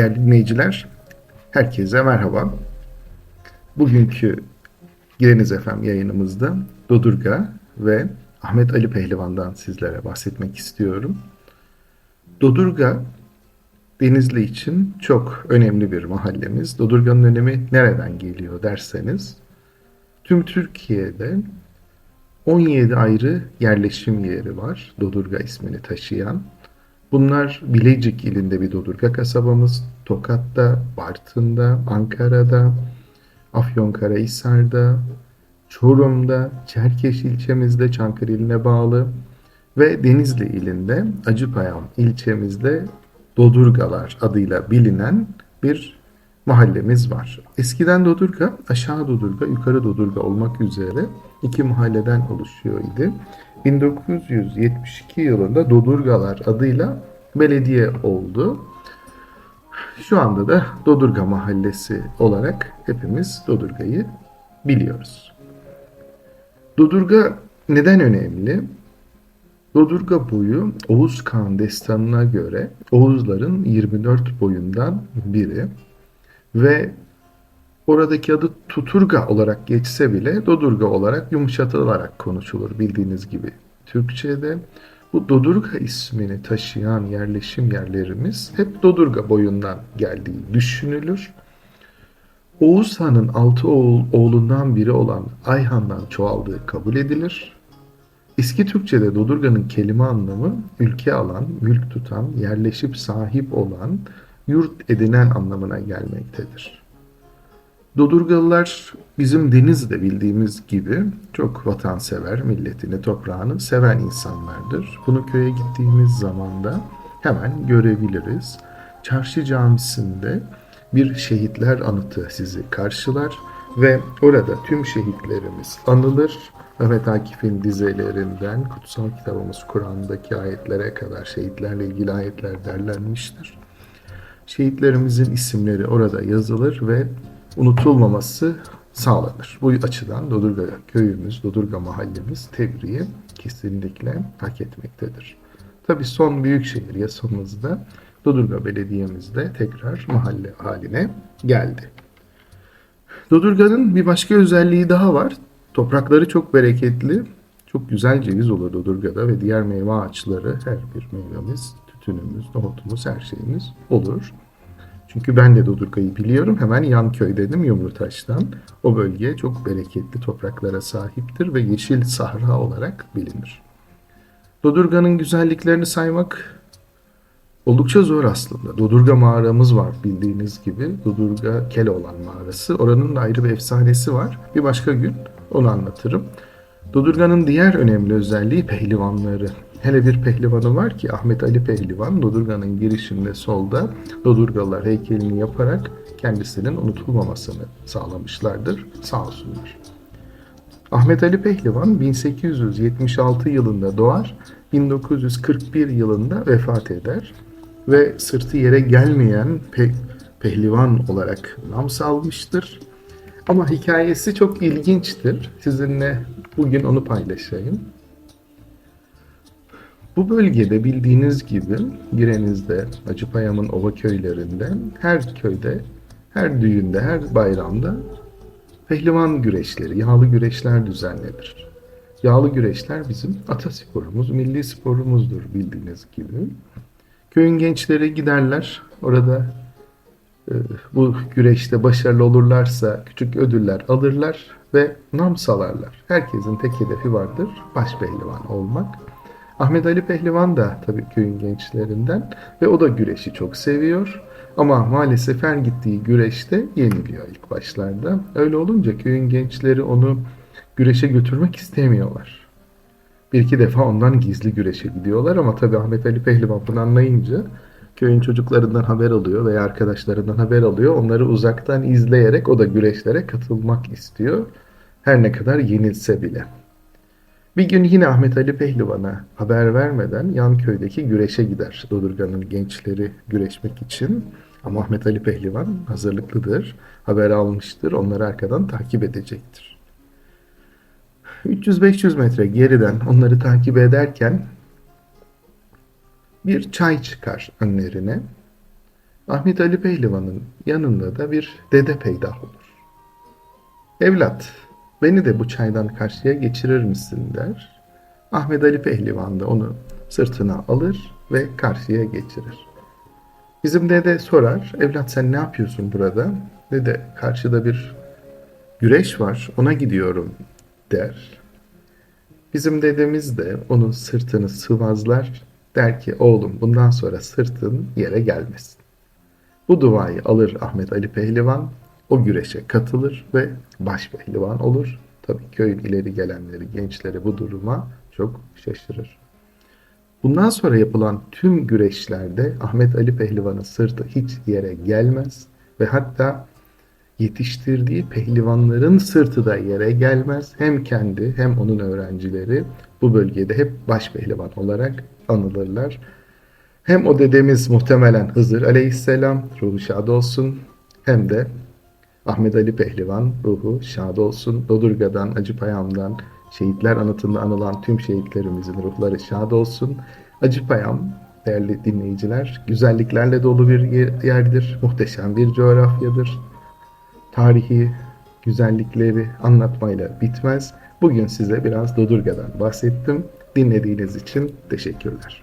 Değerli dinleyiciler, herkese merhaba. Bugünkü Gireniz FM yayınımızda Dodurga ve Ahmet Ali Pehlivan'dan sizlere bahsetmek istiyorum. Dodurga, Denizli için çok önemli bir mahallemiz. Dodurga'nın önemi nereden geliyor derseniz, tüm Türkiye'de 17 ayrı yerleşim yeri var Dodurga ismini taşıyan. Bunlar Bilecik ilinde bir Dodurga kasabamız, Tokat'ta, Bartın'da, Ankara'da, Afyonkarahisar'da, Çorum'da, Çerkeş ilçemizde, Çankırı iline bağlı ve Denizli ilinde Acıpayam ilçemizde Dodurgalar adıyla bilinen bir mahallemiz var. Eskiden Dodurga, aşağı Dodurga, yukarı Dodurga olmak üzere iki mahalleden oluşuyor idi. 1972 yılında Dodurgalar adıyla belediye oldu. Şu anda da Dodurga Mahallesi olarak hepimiz Dodurga'yı biliyoruz. Dodurga neden önemli? Dodurga boyu Oğuz Kağan destanına göre Oğuzların 24 boyundan biri ve oradaki adı Tuturga olarak geçse bile Dodurga olarak yumuşatılarak konuşulur bildiğiniz gibi Türkçe'de. Bu Dodurga ismini taşıyan yerleşim yerlerimiz hep Dodurga boyundan geldiği düşünülür. Oğuz Han'ın altı oğul, oğlundan biri olan Ayhan'dan çoğaldığı kabul edilir. Eski Türkçe'de Dodurga'nın kelime anlamı ülke alan, mülk tutan, yerleşip sahip olan, yurt edinen anlamına gelmektedir. Dodurgalılar bizim Deniz'de bildiğimiz gibi çok vatansever, milletini, toprağını seven insanlardır. Bunu köye gittiğimiz zaman da hemen görebiliriz. Çarşı camisinde bir şehitler anıtı sizi karşılar ve orada tüm şehitlerimiz anılır. Mehmet Akif'in dizelerinden kutsal kitabımız Kur'an'daki ayetlere kadar şehitlerle ilgili ayetler derlenmiştir. Şehitlerimizin isimleri orada yazılır ve unutulmaması sağlanır. Bu açıdan Dodurga köyümüz, Dodurga mahallemiz tebriği kesinlikle hak etmektedir. Tabi son büyük şehir yasamızda Dodurga Belediye'mizde tekrar mahalle haline geldi. Dodurga'nın bir başka özelliği daha var. Toprakları çok bereketli. Çok güzel ceviz olur Dodurga'da ve diğer meyve ağaçları her bir meyvemiz, tütünümüz, nohutumuz her şeyimiz olur. Çünkü ben de Dodurga'yı biliyorum. Hemen yan köy dedim Yumurtaş'tan. O bölge çok bereketli topraklara sahiptir ve yeşil sahra olarak bilinir. Dodurga'nın güzelliklerini saymak oldukça zor aslında. Dodurga mağaramız var bildiğiniz gibi. Dodurga Keloğlan mağarası. Oranın da ayrı bir efsanesi var. Bir başka gün onu anlatırım. Dodurga'nın diğer önemli özelliği pehlivanları. Hele bir pehlivanı var ki Ahmet Ali Pehlivan Dodurga'nın girişinde solda Dodurgalılar heykelini yaparak kendisinin unutulmamasını sağlamışlardır. Sağ olsunlar. Ahmet Ali Pehlivan 1876 yılında doğar, 1941 yılında vefat eder ve sırtı yere gelmeyen pe pehlivan olarak nam salmıştır. Ama hikayesi çok ilginçtir. Sizinle bugün onu paylaşayım. Bu bölgede bildiğiniz gibi Gireniz'de, Acıpayam'ın ova köylerinde, her köyde, her düğünde, her bayramda pehlivan güreşleri, yağlı güreşler düzenlenir. Yağlı güreşler bizim atasporumuz, milli sporumuzdur bildiğiniz gibi. Köyün gençleri giderler, orada e, bu güreşte başarılı olurlarsa küçük ödüller alırlar ve nam salarlar. Herkesin tek hedefi vardır, baş pehlivan olmak. Ahmet Ali Pehlivan da tabii köyün gençlerinden ve o da güreşi çok seviyor. Ama maalesef her gittiği güreşte yeniliyor ilk başlarda. Öyle olunca köyün gençleri onu güreşe götürmek istemiyorlar. Bir iki defa ondan gizli güreşe gidiyorlar ama tabii Ahmet Ali Pehlivan bunu anlayınca köyün çocuklarından haber alıyor veya arkadaşlarından haber alıyor. Onları uzaktan izleyerek o da güreşlere katılmak istiyor. Her ne kadar yenilse bile. Bir gün yine Ahmet Ali Pehlivan'a haber vermeden yan köydeki güreşe gider. Dodurga'nın gençleri güreşmek için. Ama Ahmet Ali Pehlivan hazırlıklıdır. Haber almıştır. Onları arkadan takip edecektir. 300-500 metre geriden onları takip ederken bir çay çıkar önlerine Ahmet Ali Pehlivan'ın yanında da bir dede peydah olur. Evlat, beni de bu çaydan karşıya geçirir misin der. Ahmet Ali Pehlivan da onu sırtına alır ve karşıya geçirir. Bizim dede sorar, evlat sen ne yapıyorsun burada? Dede karşıda bir güreş var, ona gidiyorum der. Bizim dedemiz de onun sırtını sıvazlar, der ki oğlum bundan sonra sırtın yere gelmesin. Bu duayı alır Ahmet Ali Pehlivan, o güreşe katılır ve baş pehlivan olur. Tabii köyün ileri gelenleri, gençleri bu duruma çok şaşırır. Bundan sonra yapılan tüm güreşlerde Ahmet Ali Pehlivan'ın sırtı hiç yere gelmez ve hatta yetiştirdiği pehlivanların sırtı da yere gelmez. Hem kendi hem onun öğrencileri bu bölgede hep baş pehlivan olarak anılırlar. Hem o dedemiz muhtemelen Hızır aleyhisselam ruhu şad olsun hem de Ahmet Ali Pehlivan ruhu şad olsun. Dodurga'dan, Acıpayam'dan, şehitler anıtında anılan tüm şehitlerimizin ruhları şad olsun. Acıpayam değerli dinleyiciler güzelliklerle dolu bir yer- yerdir. Muhteşem bir coğrafyadır. Tarihi güzellikleri anlatmayla bitmez. Bugün size biraz Dodurga'dan bahsettim. Dinlediğiniz için teşekkürler.